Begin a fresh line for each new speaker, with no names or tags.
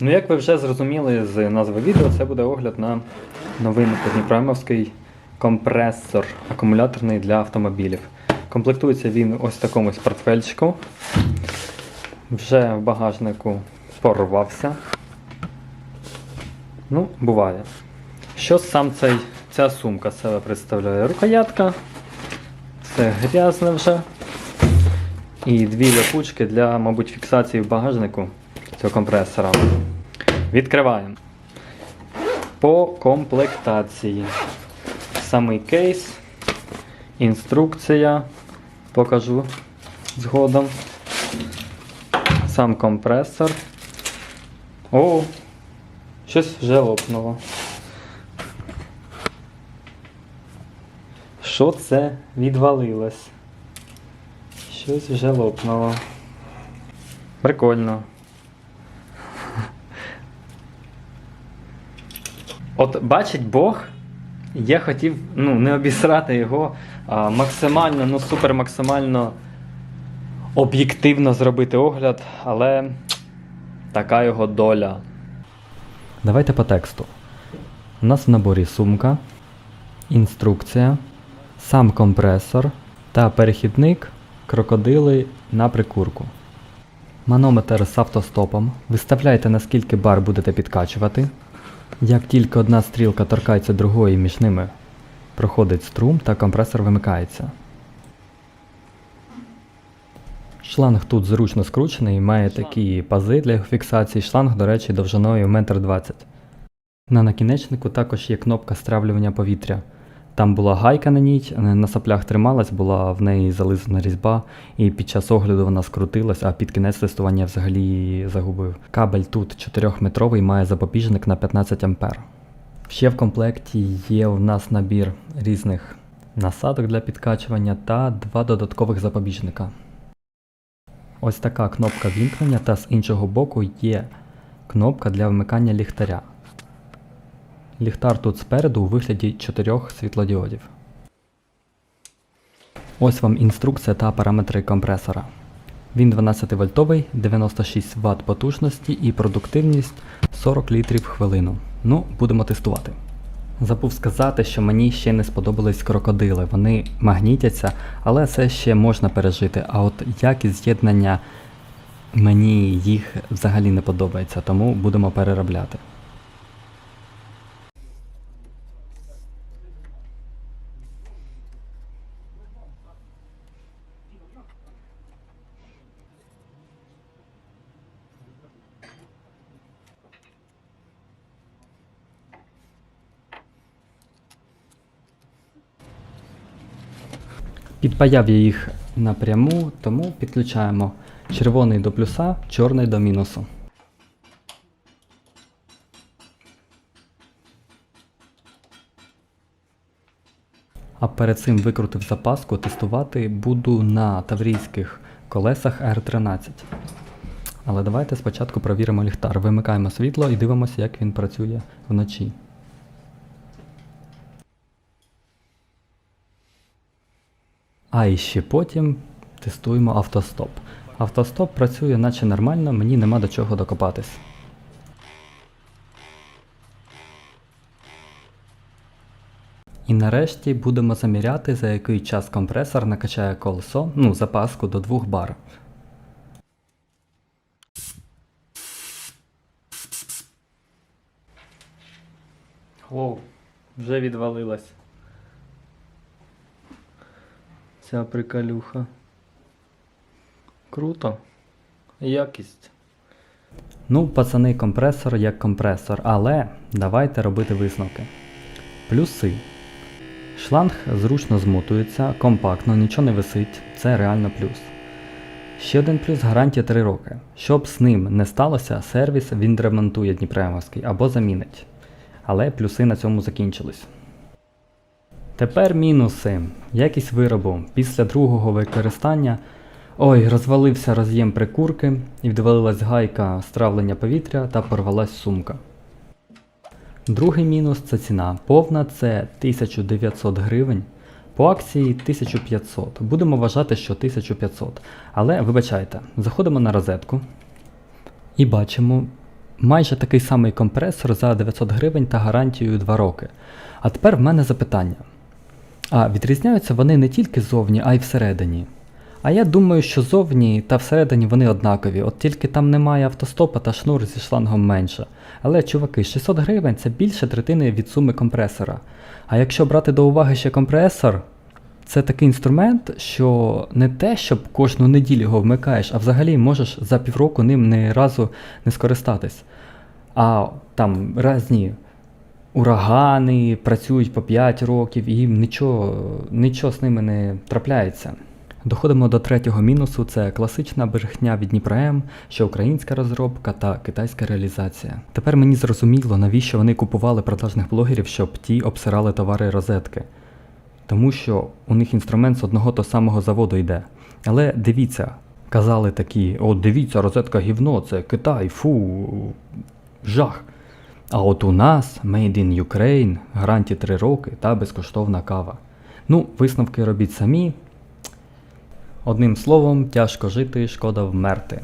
Ну, як ви вже зрозуміли з назви відео, це буде огляд на новинку Дніпроємовський компресор акумуляторний для автомобілів. Комплектується він ось такому портфельчику. Вже в багажнику порвався. Ну, буває. Що сам цей, ця сумка себе представляє? Рукоятка, все грязне вже. І дві ляпучки для, мабуть, фіксації в багажнику цього компресора. Відкриваємо. По комплектації. Самий кейс, інструкція. Покажу згодом. Сам компресор. О, щось вже лопнуло. Що це відвалилось? Щось вже лопнуло. Прикольно. От бачить Бог, я хотів ну, не обісрати його, а максимально, ну супер максимально об'єктивно зробити огляд, але така його доля. Давайте по тексту. У нас в наборі сумка, інструкція, сам компресор та перехідник крокодили на прикурку. Манометр з автостопом. Виставляйте наскільки бар будете підкачувати. Як тільки одна стрілка торкається другої між ними, проходить струм та компресор вимикається. Шланг тут зручно скручений і має такі пази для його фіксації. Шланг, до речі, довжиною 1,20 м. На накінечнику також є кнопка стравлювання повітря. Там була гайка на ній, на соплях трималась, була в неї зализана різьба, і під час огляду вона скрутилась, а під кінець тестування взагалі загубив. Кабель тут 4-метровий, має запобіжник на 15 А. Ще в комплекті є у нас набір різних насадок для підкачування та два додаткових запобіжника. Ось така кнопка вімкнення, та з іншого боку є кнопка для вмикання ліхтаря. Ліхтар тут спереду у вигляді чотирьох світлодіодів. Ось вам інструкція та параметри компресора. Він 12 вольтовий, 96 Вт потужності і продуктивність 40 літрів в хвилину. Ну, будемо тестувати. Забув сказати, що мені ще не сподобались крокодили. Вони магнітяться, але це ще можна пережити. А от якість з'єднання мені їх взагалі не подобається, тому будемо переробляти. Підпаяв я їх напряму, тому підключаємо червоний до плюса, чорний до мінусу. А перед цим викрутив запаску, тестувати буду на таврійських колесах R13. Але давайте спочатку провіримо ліхтар. Вимикаємо світло і дивимося, як він працює вночі. А і ще потім тестуємо автостоп. Автостоп працює наче нормально, мені нема до чого докопатись. І нарешті будемо заміряти, за який час компресор накачає колесо, ну, запаску до 2 бар. Воу, вже відвалилась. Ця приколюха. Круто. Якість. Ну, пацани, компресор як компресор, але давайте робити висновки. Плюси. Шланг зручно змотується, компактно, нічого не висить, це реально плюс. Ще один плюс гарантія 3 роки. Щоб з ним не сталося, сервіс він ремонтує Дніпремовський або замінить. Але плюси на цьому закінчились. Тепер мінуси. Якість виробу. Після другого використання ой, розвалився роз'єм прикурки і відвалилась гайка стравлення повітря та порвалась сумка. Другий мінус це ціна. Повна це 1900 гривень. По акції 1500. Будемо вважати, що 1500. Але вибачайте, заходимо на розетку і бачимо майже такий самий компресор за 900 гривень та гарантією 2 роки. А тепер в мене запитання. А відрізняються вони не тільки ззовні, а й всередині. А я думаю, що зовні та всередині вони однакові, от тільки там немає автостопа та шнур зі шлангом менше. Але, чуваки, 600 гривень це більше третини від суми компресора. А якщо брати до уваги ще компресор, це такий інструмент, що не те, щоб кожну неділю його вмикаєш, а взагалі можеш за півроку ним ні разу не скористатись. А там різні урагани працюють по 5 років і нічого, нічого з ними не трапляється. Доходимо до третього мінусу: це класична брехня від Дніпром, що українська розробка та китайська реалізація. Тепер мені зрозуміло, навіщо вони купували продажних блогерів, щоб ті обсирали товари розетки. Тому що у них інструмент з одного то самого заводу йде. Але дивіться, казали такі: от дивіться, розетка гівно, це Китай, фу, жах. А от у нас Made in Ukraine, гранті 3 роки та безкоштовна кава. Ну, висновки робіть самі. Одним словом, тяжко жити, шкода вмерти.